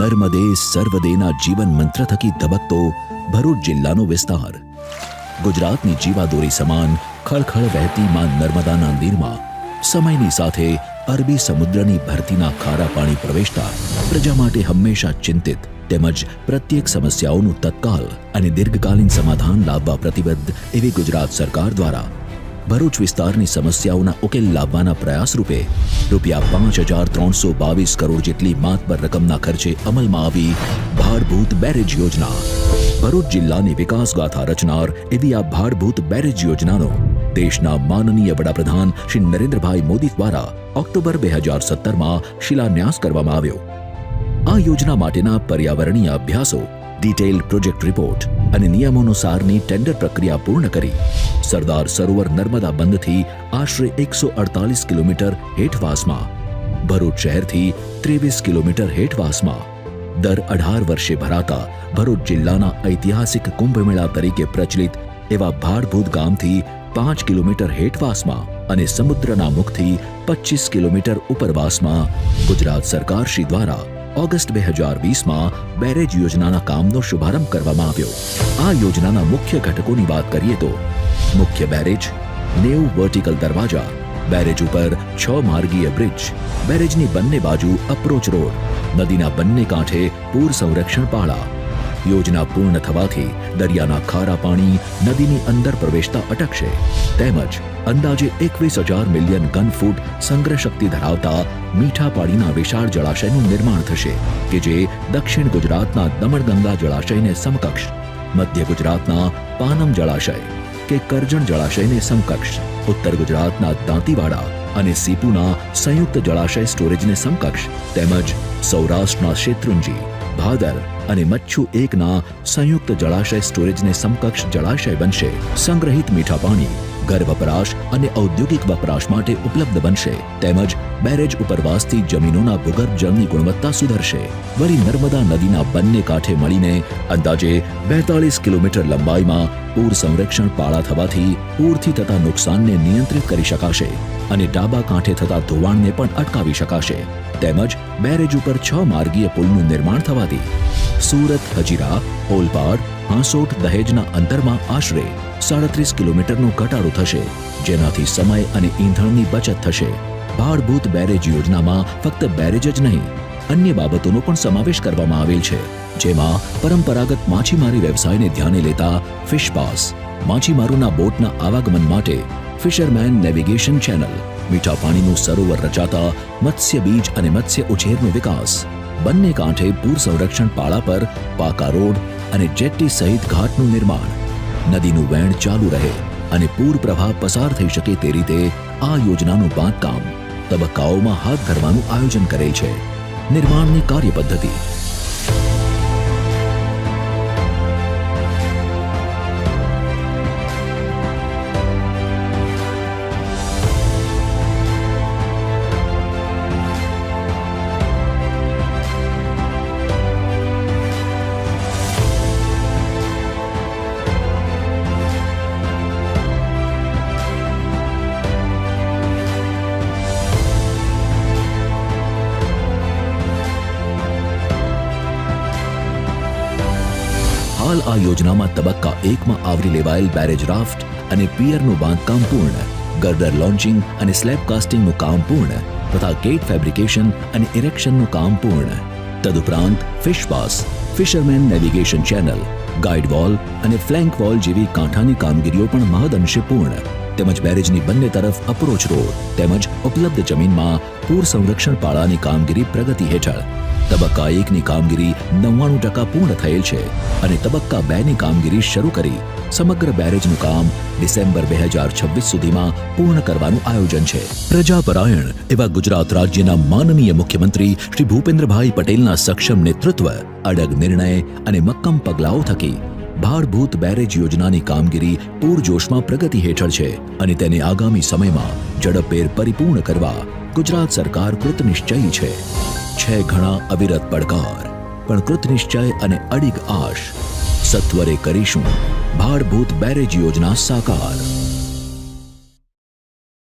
નર્મદે સર્વદેના જીવન મંત્ર થકી ધબકતો ભરૂચ જિલ્લાનો વિસ્તાર. ગુજરાતની જીવાદોરી સમાન ખળખળ વહેતી માં નર્મદાના નીરમાં સમયની સાથે અરબી સમુદ્રની ભરતીના ખારા પાણી પ્રવેશતા પ્રજા માટે હંમેશા ચિંતિત તેમજ પ્રત્યેક સમસ્યાઓનું તત્કાલ અને દીર્ઘકાલીન સમાધાન લાવવા પ્રતિબદ્ધ એવી ગુજરાત સરકાર દ્વારા ભરૂચ વિસ્તારની સમસ્યાઓના ઉકેલ લાવવાના પ્રયાસ રૂપે રૂપિયા પાંચ હજાર ત્રણસો બાવીસ કરોડ જેટલી માતબર રકમના ખર્ચે અમલમાં આવી ભાડભૂત બેરેજ યોજના. ભરૂચ જિલ્લાની વિકાસ ગાથા રચનાર એવી આ ભાડભૂત બેરેજ યોજનાનો દેશના માનનીય વડાપ્રધાન શ્રી નરેન્દ્રભાઈ મોદી દ્વારા ઓક્ટોબર બે હજાર સત્તરમાં શિલાન્યાસ કરવામાં આવ્યો. આ યોજના માટેના પર્યાવરણીય અભ્યાસો ડિટેલ પ્રોજેક્ટ રિપોર્ટ અને નિયમોનુસારની ટેન્ડર પ્રક્રિયા પૂર્ણ કરી. સરદાર સરોવર નર્મદા બંધથી આશરે એકસો અડતાલીસ કિલોમીટર હેઠવાસમાં, ભરૂચ શહેરથી ત્રેવીસ કિલોમીટર હેઠવાસમાં. દર અઢાર વર્ષે ભરાતા ભરૂચ જિલ્લાના ઐતિહાસિક કુંભમેળા તરીકે પ્રચલિત એવા ભાડભૂત ગામથી પાંચ કિલોમીટર હેઠવાસમાં અને સમુદ્રના મુખથી પચીસ કિલોમીટર ઉપરવાસમાં ગુજરાત સરકાર શ્રી દ્વારા ઓગસ્ટ બે હજાર વીસમાં બેરેજ યોજનાના કામનો શુભારંભ કરવામાં આવ્યો. આ યોજનાના મુખ્ય ઘટકોની વાત કરીએ તો, મુખ્ય બેરેજ, નેવ વર્ટિકલ દરવાજા, બેરેજ ઉપર છ માર્ગીય બ્રિજ, બેરેજની બંને બાજુ અપ્રોચ રોડ, નદીના બંને કાંઠે પૂર સંરક્ષણ પાળા યોજના પૂર્ણ થવાથી દરિયાના ખારા પાણી નદીની અંદર પ્રવેશતા અટકશે. તેમજ અંદાજે એકવીસ હજાર મિલિયન ઘન ફૂટ સંગ્રહ શક્તિ ધરાવતા મીઠા પાણીના વિશાળ જળાશયનું નિર્માણ થશે, કે જે દક્ષિણ ગુજરાતના દમણગંગા જળાશયને સમકક્ષ, મધ્ય ગુજરાતના પાનમ જળાશય કે કરજણ જળાશયને સમકક્ષ, ઉત્તર ગુજરાતના દાંતીવાડા અને સીપુના સંયુક્ત જળાશય સ્ટોરેજને સમકક્ષ, તેમજ સૌરાષ્ટ્રના શેત્રુંજી ભાદર અને મચ્છુ એકના સંયુક્ત જળાશય સ્ટોરેજને સમકક્ષ જળાશય બનશે. સંગ્રહિત મીઠા પાણી ઘર વપરાશ અને ઔદ્યોગિક વપરાશ માટે ઉપલબ્ધ બનશે. તેમજ બેરેજ ઉપરવાસથી જમીનોના ભૂગર્ભ જળની ગુણવત્તા સુધરશે. વળી નર્મદા નદીના બંને કાંઠે મળીને અંદાજે બેતાલીસ કિલોમીટર લંબાઈમાં પૂર સંરક્ષણ પાળા થવાથી પૂરથી થતા નુકસાનને નિયંત્રિત કરી શકાશે અને ડાબા કાંઠે થતા ધોવાણને પણ અટકાવી શકાશે. તેમજ બેરેજ ઉપર છ માર્ગીય પુલનું નિર્માણ થવાથી સુરત, હજીરા ઓલપાડ હાંસોટ દહેજના અંતરમાં આશરે સાડત્રીસ કિલોમીટરનો ઘટાડો થશે, જેનાથી સમય અને ઈંધણની બચત થશે. ભાડભૂત બેરેજ યોજનામાં ફક્ત બેરેજ જ નહીં, અન્ય બાબતોનો પણ સમાવેશ કરવામાં આવેલ છે, જેમાં પરંપરાગત માછીમારી વ્યવસાયને ધ્યાને લેતા ફિશ પાસ, માછીમારોના બોટના આવાગમન માટે ફિશરમેન નેવિગેશન ચેનલ, મીઠા પાણીનું સરોવર રચાતા મત્સ્ય બીજ અને મત્સ્ય ઉછેરનો વિકાસ, બંને કાંઠે પૂર સંરક્ષણ પાળા પર પાકા રોડ અને જેટ્ટી સહિત ઘાટનું નિર્માણ. નદીનું વહેણ ચાલુ રહે અને પૂર પ્રવાહ પસાર થઈ શકે તે રીતે આ યોજનાનું બાંધકામ તબક્કાઓમાં હાથ ધરવાનું આયોજન કરેલ છે. નિર્માણની કાર્ય પદ્ધતિ હાલ આ યોજનામાં તબક્કા એકમાં આવરી લેવાયેલ બેરેજ રાફ્ટ અને પિયરનું બાંધકામ પૂર્ણ ગર્ડર લોન્ચિંગ અને સ્લેબ કાસ્ટિંગનું કામ પૂર્ણ તથા ગેટ ફેબ્રિકેશન અને ઇરેક્શનનું કામ પૂર્ણ. તદુપરાંત fish pass, fisherman navigation channel guide wall અને ફ્લેન્ક વોલ જેવી કાંઠાની કામગીરીઓ પણ મહદઅંશે પૂર્ણ. તેમજ બેરેજની બંને તરફ અપ્રોચ રોડ તેમજ ઉપલબ્ધ જમીનમાં પૂર સંરક્ષણ પાળાની કામગીરી પ્રગતિ હેઠળ. તબક્કા એકની કામગીરી નવ્વાણું ટકા પૂર્ણ થયેલ છે અને તબક્કા બે ની કામગીરી શરૂ કરી સમગ્ર બેરેજનું કામ ડિસેમ્બર બે હજાર છવ્વીસ સુધીમાં પૂર્ણ કરવાનું આયોજન છે. પ્રજાપરાયણ એવા ગુજરાત રાજ્યના માનનીય મુખ્યમંત્રી શ્રી ભૂપેન્દ્રભાઈ પટેલના સક્ષમ નેતૃત્વ, અડગ નિર્ણય અને મક્કમ પગલાઓ થકી ભારભૂત બેરેજ યોજનાની કામગીરી પૂરજોશમાં પ્રગતિ હેઠળ છે અને તેને આગામી સમયમાં ઝડપભેર પરિપૂર્ણ કરવા ગુજરાત સરકાર કૃતનિશ્ચયી છે. છે ઘણા અવિરત પડકાર, પણ કૃતનિશ્ચય અને અડિગ આશ સત્વરે કરીશું. ભાડભૂત બેરેજ યોજના સાકાર.